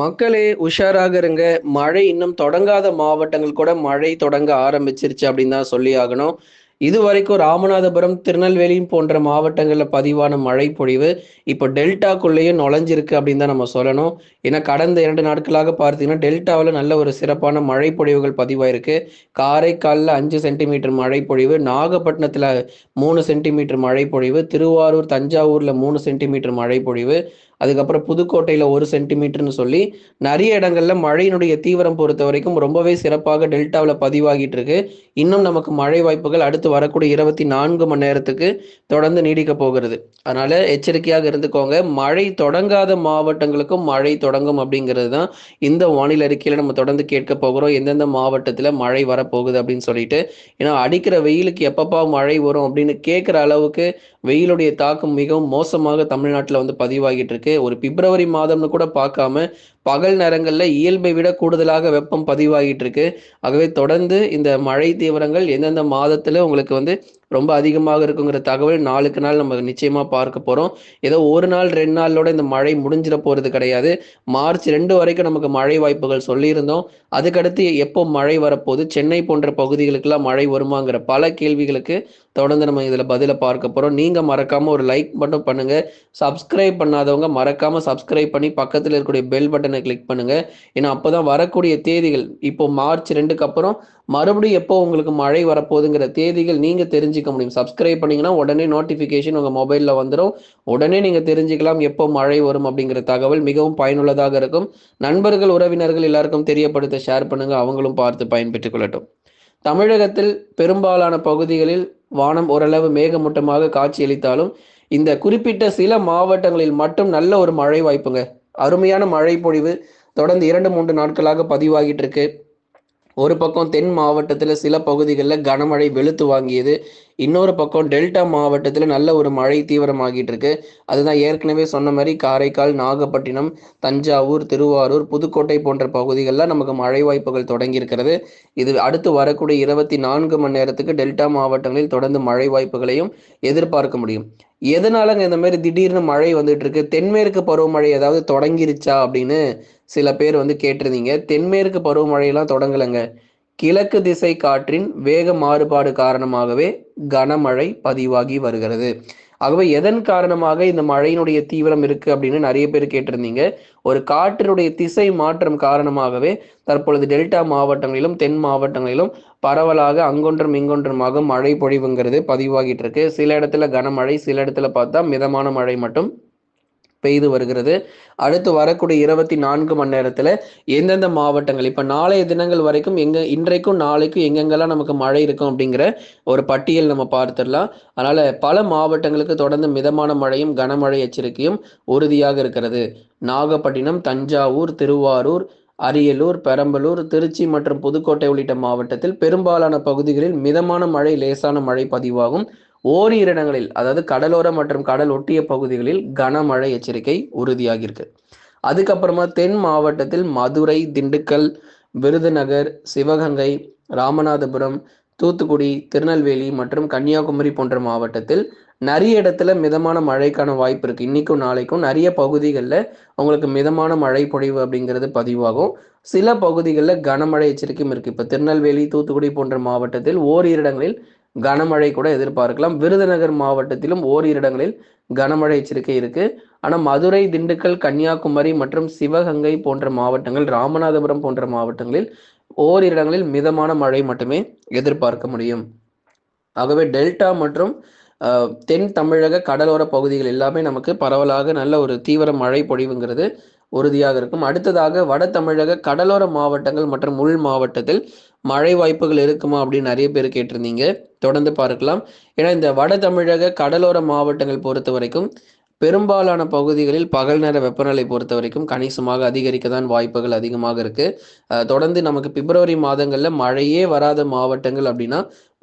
மக்களே உஷாராக இருங்க. மழை இன்னும் தொடங்காத மாவட்டங்கள் கூட மழை தொடங்க ஆரம்பிச்சிருச்சு அப்படின்னு தான் சொல்லி ஆகணும். இது வரைக்கும் ராமநாதபுரம் திருநெல்வேலி போன்ற மாவட்டங்களில் பதிவான மழை பொழிவு இப்போ டெல்டாக்குள்ளேயே நுழைஞ்சிருக்கு அப்படின்னு தான் நம்ம சொல்லணும். ஏன்னா கடந்த இரண்டு நாட்களாக பார்த்தீங்கன்னா டெல்டாவில் நல்ல ஒரு சிறப்பான மழை பொழிவுகள் பதிவாயிருக்கு. காரைக்காலில் அஞ்சு சென்டிமீட்டர் மழை பொழிவு நாகப்பட்டினத்தில் மூணு சென்டிமீட்டர் மழை பொழிவு திருவாரூர் தஞ்சாவூரில் மூணு சென்டிமீட்டர் மழை பொழிவு அதுக்கப்புறம் புதுக்கோட்டையில் ஒரு சென்டிமீட்டர்னு சொல்லி நிறைய இடங்கள்ல மழையினுடைய தீவிரம் பொறுத்த வரைக்கும் ரொம்பவே சிறப்பாக டெல்டாவில் பதிவாகிட்டு இருக்கு. இன்னும் நமக்கு மழை வாய்ப்புகள் அடுத்து வரக்கூடிய இருபத்தி நான்கு மணி நேரத்துக்கு தொடர்ந்து நீடிக்க போகிறது. அதனால எச்சரிக்கையாக இருந்துக்கோங்க. மழை தொடங்காத மாவட்டங்களுக்கும் மழை தொடங்கும் அப்படிங்கிறது தான் இந்த வானிலை அறிக்கையில் நம்ம தொடர்ந்து கேட்க போகிறோம். எந்தெந்த மாவட்டத்தில் மழை வரப்போகுது அப்படின்னு சொல்லிட்டு. ஏன்னா அடிக்கிற வெயிலுக்கு எப்பப்பா மழை வரும் அப்படின்னு கேட்குற அளவுக்கு வெயிலுடைய தாக்கம் மிகவும் மோசமாக தமிழ்நாட்டில் வந்து பதிவாகிட்டு இருக்கு. ஒரு பிப்ரவரி மாதம்னு கூட பார்க்காம பகல் நேரங்களில் இயல்பை விட கூடுதலாக வெப்பம் பதிவாகிட்டு இருக்கு ஆகவே தொடர்ந்து இந்த மழை தீவிரங்கள் எந்தெந்த மாதத்துல உங்களுக்கு வந்து ரொம்ப அதிகமாக இருக்குங்கிற தகவல் நாளுக்கு நாள் நம்ம நிச்சயமா பார்க்க போறோம். ஏதோ ஒரு நாள் ரெண்டு நாளோட இந்த மழை முடிஞ்சிட போறது கிடையாது. மார்ச் ரெண்டு வரைக்கும் நமக்கு மழை வாய்ப்புகள் சொல்லியிருந்தோம். அதுக்கடுத்து எப்போ மழை வரப்போகுது சென்னை போன்ற பகுதிகளுக்கெல்லாம் மழை வருமாங்கிற பல கேள்விகளுக்கு தொடர்ந்து நம்ம இதில் பதிலை பார்க்க போகிறோம் நீங்கள் மறக்காமல் ஒரு லைக் மட்டும் பண்ணுங்க. சப்ஸ்கிரைப் பண்ணாதவங்க மறக்காமல் சப்ஸ்கிரைப் பண்ணி பக்கத்தில் இருக்கக்கூடிய பெல் பட்டன் கிளிக் பண்ணுங்க. ஏன்னா அப்போ தான் வரக்கூடிய தேதிகள் இப்போ மார்ச் ரெண்டுக்கு அப்புறம் மறுபடியும் எப்போ உங்களுக்கு மழை வரப்போகுதுங்கிற தேதிகள் நீங்கள் தெரிஞ்சுக்க முடியும். சப்ஸ்கிரைப் பண்ணீங்கன்னா உடனே நோட்டிஃபிகேஷன் உங்கள் மொபைலில் வந்துடும் உடனே நீங்கள் தெரிஞ்சுக்கலாம் எப்போ மழை வரும் அப்படிங்கிற தகவல் மிகவும் பயனுள்ளதாக இருக்கும். நண்பர்கள் உறவினர்கள் எல்லாருக்கும் தெரியப்படுத்த ஷேர் பண்ணுங்க. அவங்களும் பார்த்து பயன்பெற்றுக் கொள்ளட்டும். தமிழகத்தில் பெரும்பாலான பகுதிகளில் வானம் ஓரளவு மேகமூட்டமாக காட்சியளித்தாலும் இந்த குறிப்பிட்ட சில மாவட்டங்களில் மட்டும் நல்ல ஒரு மழை வாய்ப்புங்க. அருமையான மழை பொழிவு தொடர்ந்து இரண்டு மூன்று நாட்களாக பதிவாகிட்டு இருக்கு. ஒரு பக்கம் தென் மாவட்டத்தில் சில பகுதிகளில் கனமழை வெளுத்து வாங்கியது. இன்னொரு பக்கம் டெல்டா மாவட்டத்தில் நல்ல ஒரு மழை தீவிரமாகிட்டு இருக்கு அதுதான் ஏற்கனவே சொன்ன மாதிரி காரைக்கால் நாகப்பட்டினம் தஞ்சாவூர் திருவாரூர் புதுக்கோட்டை போன்ற பகுதிகளில் நமக்கு மழை வாய்ப்புகள் தொடங்கியிருக்கிறது. இது அடுத்து வரக்கூடிய இருபத்தி நான்கு மணி நேரத்துக்கு டெல்டா மாவட்டங்களில் தொடர்ந்து மழை வாய்ப்புகளையும் எதிர்பார்க்க முடியும். எதனாலங்க இந்த மாதிரி திடீர்னு மழை வந்துட்டு இருக்கு தென்மேற்கு பருவமழை ஏதாவது தொடங்கிருச்சா அப்படின்னு சில பேர் வந்து கேட்டிருந்தீங்க. தென்மேற்கு பருவமழையெல்லாம் தொடங்கலைங்க. கிழக்கு திசை காற்றின் வேக மாறுபாடு காரணமாகவே கனமழை பதிவாகி வருகிறது. ஆகவே எதன் காரணமாக இந்த மழையினுடைய தீவிரம் இருக்கு அப்படின்னு நிறைய பேர் கேட்டிருந்தீங்க. ஒரு காற்றினுடைய திசை மாற்றம் காரணமாகவே தற்பொழுது டெல்டா மாவட்டங்களிலும் தென் மாவட்டங்களிலும் பரவலாக அங்கொன்றும் இங்கொன்றுமாக மழை பொழிவுங்கிறது பதிவாகிட்டு இருக்கு. சில இடத்துல கனமழை சில இடத்துல பார்த்தா மிதமான மழை மட்டும் பெய்து வருகிறது. அடுத்து வரக்கூடிய இருபத்தி நான்கு மணி நேரத்தில் எந்தெந்த மாவட்டங்கள்? இப்போ நாளைய தினங்கள் வரைக்கும் எங்க இன்றைக்கும் நாளைக்கும் எங்கெங்கெல்லாம் நமக்கு மழை இருக்கும் அப்படிங்கிற ஒரு பட்டியல் நம்ம பார்த்துடலாம். அதனால பல மாவட்டங்களுக்கு தொடர்ந்து மிதமான மழையும் கனமழை எச்சரிக்கையும் உறுதியாக இருக்கிறது. நாகப்பட்டினம் தஞ்சாவூர் திருவாரூர் அரியலூர் பெரம்பலூர் திருச்சி மற்றும் புதுக்கோட்டை உள்ளிட்ட மாவட்டத்தில் பெரும்பாலான பகுதிகளில் மிதமான மழை லேசான மழை பதிவாகும். ஓரிரு இடங்களில் அதாவது கடலோர மற்றும் கடல் ஒட்டிய பகுதிகளில் கனமழை எச்சரிக்கை உறுதியாகியிருக்கு. அதுக்கப்புறமா தென் மாவட்டத்தில் மதுரை திண்டுக்கல் விருதுநகர் சிவகங்கை ராமநாதபுரம் தூத்துக்குடி திருநெல்வேலி மற்றும் கன்னியாகுமரி போன்ற மாவட்டத்தில் நிறைய இடத்துல மிதமான மழைக்கான வாய்ப்பு இருக்கு. இன்னைக்கும் நாளைக்கும் நிறைய பகுதிகளில் உங்களுக்கு மிதமான மழை பொழிவு அப்படிங்கிறது பதிவாகும். சில பகுதிகளில் கனமழை எச்சரிக்கையும் இருக்கு. இப்போ திருநெல்வேலி தூத்துக்குடி போன்ற மாவட்டத்தில் ஓரிரு இடங்களில் கனமழை கூட எதிர்பார்க்கலாம். விருதுநகர் மாவட்டத்திலும் ஓரிரு இடங்களில் கனமழை எச்சரிக்கை இருக்கு. ஆனால் மதுரை திண்டுக்கல் கன்னியாகுமரி மற்றும் சிவகங்கை போன்ற மாவட்டங்கள் ராமநாதபுரம் போன்ற மாவட்டங்களில் ஓரிரு இடங்களில் மிதமான மழை மட்டுமே எதிர்பார்க்க முடியும். ஆகவே டெல்டா மற்றும் தென் தமிழக கடலோர பகுதிகள் எல்லாமே நமக்கு பரவலாக நல்ல ஒரு தீவிர மழை பொழிவுங்கிறது உறுதியாக இருக்கும். அடுத்ததாக வட தமிழக கடலோர மாவட்டங்கள் மற்றும் உள் மாவட்டத்தில் மழை வாய்ப்புகள் இருக்குமா அப்படின்னு நிறைய பேர் கேட்டிருந்தீங்க. தொடர்ந்து பார்க்கலாம். ஏன்னா இந்த வட தமிழக கடலோர மாவட்டங்கள் பொறுத்த வரைக்கும் பெரும்பாலான பகுதிகளில் பகல் நேர வெப்பநிலை பொறுத்த வரைக்கும் கணிசமாக அதிகரிக்க தான் வாய்ப்புகள் அதிகமாக இருக்கு. தொடர்ந்து நமக்கு பிப்ரவரி மாதங்களில் மழையே வராத மாவட்டங்கள் அப்படின்னா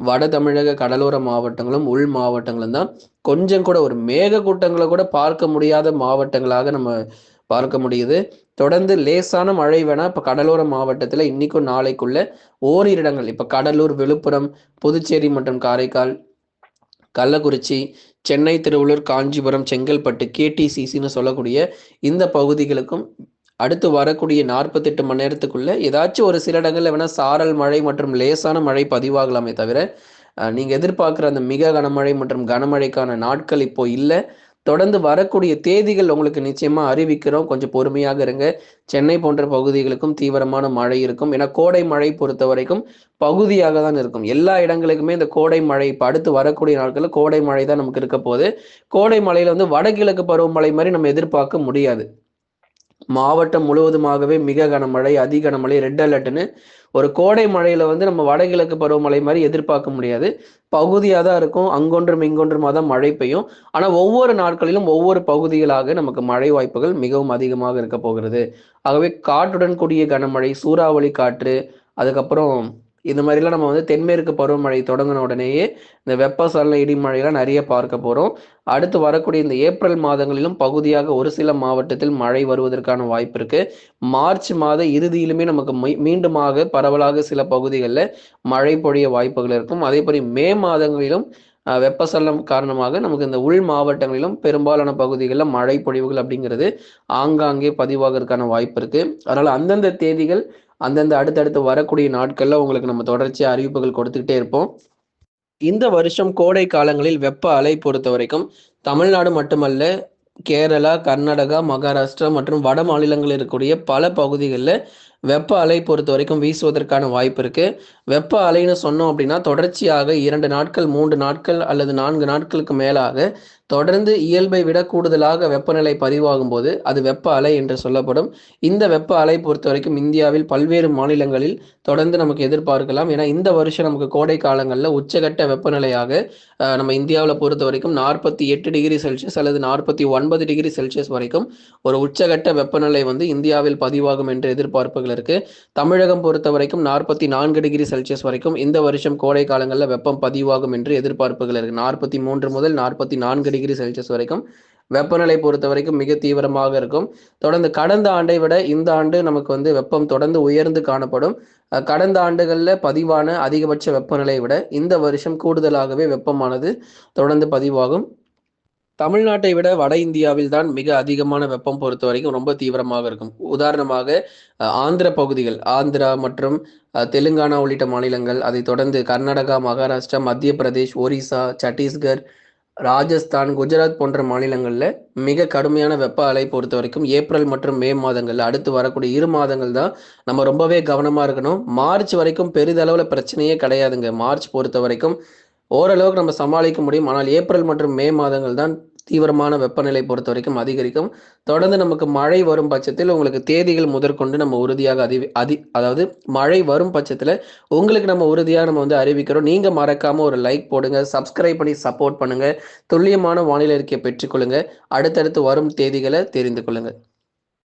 வட தமிழக கடலோர மாவட்டங்களும் உள் மாவட்டங்களும் தான். கொஞ்சம் கூட ஒரு மேக கூட்டங்களை கூட பார்க்க முடியாத மாவட்டங்களாக நம்ம பார்க்க முடியுது. தொடர்ந்து லேசான மழை வேணா இப்போ கடலோர மாவட்டத்தில் இன்னைக்கும் நாளைக்குள்ள ஓரிரு இடங்கள் இப்போ கடலூர் விழுப்புரம் புதுச்சேரி மற்றும் காரைக்கால் கள்ளக்குறிச்சி சென்னை திருவள்ளூர் காஞ்சிபுரம் செங்கல்பட்டு கேடிசிசின்னு சொல்லக்கூடிய இந்த பகுதிகளுக்கும் அடுத்து வரக்கூடிய நாற்பத்தெட்டு மணி நேரத்துக்குள்ள ஏதாச்சும் ஒரு சில இடங்களில் வேணால் சாரல் மழை மற்றும் லேசான மழை பதிவாகலாமே தவிர நீங்கள் எதிர்பார்க்குற அந்த மிக கனமழை மற்றும் கனமழைக்கான நாட்கள் இப்போ இல்லை. தொடர்ந்து வரக்கூடிய தேதிகள் உங்களுக்கு நிச்சயமா அறிவிக்கிறோம். கொஞ்சம் பொறுமையாக இருங்க. சென்னை போன்ற பகுதிகளுக்கும் தீவிரமான மழை இருக்கும். ஏன்னா கோடை மழை பொறுத்த வரைக்கும் பகுதியாக தான் இருக்கும். எல்லா இடங்களுக்குமே இந்த கோடை மழை இப்போ அடுத்து வரக்கூடிய நாட்களில் கோடை மழை தான் நமக்கு இருக்க போகுது. கோடை மழையில வந்து வடகிழக்கு பருவமழை மாதிரி நம்ம எதிர்பார்க்க முடியாது. மாவட்டம் முழுவதுமாகவே மிக கனமழை அதி கனமழை ரெட் அலர்ட்னு ஒரு கோடை மழையில வந்து நம்ம வடகிழக்கு பருவமழை மாதிரி எதிர்பார்க்க முடியாது. பகுதியாக தான் இருக்கும். அங்கொன்றும் இங்கொன்றுமா தான் மழை பெய்யும். ஆனால் ஒவ்வொரு நாட்களிலும் ஒவ்வொரு பகுதிகளாக நமக்கு மழை வாய்ப்புகள் மிகவும் அதிகமாக இருக்க போகிறது. ஆகவே காற்றுடன் கூடிய கனமழை சூறாவளி காற்று அதுக்கப்புறம் இந்த மாதிரிலாம் நம்ம வந்து தென்மேற்கு பருவமழை தொடங்கின உடனேயே இந்த வெப்பசலன இடிமழையெல்லாம் நிறைய பார்க்க போகிறோம் அடுத்து வரக்கூடிய இந்த ஏப்ரல் மாதங்களிலும் பகுதியாக ஒரு சில மாவட்டத்தில் மழை வருவதற்கான வாய்ப்பு இருக்கு. மார்ச் மாத இறுதியிலுமே நமக்கு மீண்டுமாக பரவலாக சில பகுதிகளில் மழை பொழிய வாய்ப்புகள் இருக்கும். அதே மே மாதங்களிலும் வெப்பசலனம் காரணமாக நமக்கு இந்த உள் மாவட்டங்களிலும் பெரும்பாலான பகுதிகளில் மழை பொழிவுகள் அப்படிங்கிறது ஆங்காங்கே பதிவாகிறதுக்கான வாய்ப்பு இருக்கு. அதனால் அந்தந்த தேதிகள் அந்தந்த அடுத்தடுத்து வரக்கூடிய நாட்களில் உங்களுக்கு நம்ம தொடர்ச்சியாக அறிவிப்புகள் கொடுத்துக்கிட்டே இருப்போம். இந்த வருஷம் கோடை காலங்களில் வெப்ப அலை பொறுத்த வரைக்கும் தமிழ்நாடு மட்டுமல்ல கேரளா கர்நாடகா மகாராஷ்டிரா மற்றும் வட மாநிலங்களில் இருக்கக்கூடிய பல பகுதிகளில் வெப்ப அலை பொறுத்த வரைக்கும் வீசுவதற்கான வாய்ப்பு இருக்குது வெப்ப அலைன்னு சொன்னோம் அப்படின்னா தொடர்ச்சியாக இரண்டு நாட்கள் மூன்று நாட்கள் அல்லது நான்கு நாட்களுக்கு மேலாக தொடர்ந்து இயல்பை விட கூடுதலாக வெப்பநிலை பதிவாகும் போது அது வெப்ப அலை என்று சொல்லப்படும். இந்த வெப்ப அலை பொறுத்த வரைக்கும் இந்தியாவில் பல்வேறு மாநிலங்களில் தொடர்ந்து நமக்கு எதிர்பார்க்கலாம். ஏன்னா இந்த வருஷம் நமக்கு கோடை காலங்களில் உச்சகட்ட வெப்பநிலையாக நம்ம இந்தியாவில் பொறுத்த வரைக்கும் நாற்பத்தி எட்டு டிகிரி செல்சியஸ் அல்லது நாற்பத்தி ஒன்பது டிகிரி செல்சியஸ் வரைக்கும் ஒரு உச்சகட்ட வெப்பநிலை வந்து இந்தியாவில் பதிவாகும் என்று எதிர்பார்ப்புகள் இருக்கு. தமிழகம் பொறுத்த வரைக்கும் நாற்பத்தி நான்கு டிகிரி செல்சியஸ் வரைக்கும் இந்த வருஷம் கோடை காலங்களில் வெப்பம் பதிவாகும் என்று எதிர்பார்ப்புகள் இருக்கு. நாற்பத்தி மூன்று முதல் நாற்பத்தி நான்கு டிகிரி செல்சியஸ் வரைக்கும் வெப்பநிலை பொறுத்த வரைக்கும் மிக தீவிரமாக இருக்கும். தொடர்ந்து கடந்த ஆண்டை விட இந்த ஆண்டு நமக்கு வந்து வெப்பம் தொடர்ந்து உயர்ந்து காணப்படும். கடந்த ஆண்டுகளில் பதிவான அதிகபட்ச வெப்பநிலையை விட இந்த வருஷம் கூடுதலாகவே வெப்பமானது தொடர்ந்து பதிவாகும். தமிழ்நாட்டை விட வட இந்தியாவில் தான் மிக அதிகமான வெப்பம் பொறுத்த வரைக்கும் ரொம்ப தீவிரமாக இருக்கும். உதாரணமாக ஆந்திர பகுதிகள் ஆந்திரா மற்றும் தெலுங்கானா உள்ளிட்ட மாநிலங்கள் அதை தொடர்ந்து கர்நாடகா மகாராஷ்டிரா மத்திய பிரதேஷ் ஒரிசா சத்தீஸ்கர் ராஜஸ்தான் குஜராத் போன்ற மாநிலங்களில் மிக கடுமையான வெப்ப அலை பொறுத்த வரைக்கும் ஏப்ரல் மற்றும் மே மாதங்களில் அடுத்து வரக்கூடிய இரு மாதங்கள் தான் நம்ம ரொம்பவே கவனமாக இருக்கணும். மார்ச் வரைக்கும் பெரிதளவில் பிரச்சனையே கிடையாதுங்க. மார்ச் பொறுத்த வரைக்கும் ஓரளவுக்கு நம்ம சமாளிக்க முடியும். ஆனால் ஏப்ரல் மற்றும் மே மாதங்கள் தான் தீவிரமான வெப்பநிலை பொறுத்த வரைக்கும் அதிகரிக்கும். தொடர்ந்து நமக்கு மழை வரும் பட்சத்தில் உங்களுக்கு தேதிகள் முதற்கொண்டு நம்ம உறுதியாக அதி அதி அதாவது மழை வரும் பட்சத்தில் உங்களுக்கு நம்ம உறுதியாக நம்ம வந்து அறிவிக்கிறோம். நீங்கள் மறக்காமல் ஒரு லைக் போடுங்க சப்ஸ்கிரைப் பண்ணி சப்போர்ட் பண்ணுங்கள் துல்லியமான வானிலை அறிக்கையை பெற்றுக்கொள்ளுங்க. அடுத்தடுத்து வரும் தேதிகளை தெரிந்து கொள்ளுங்கள்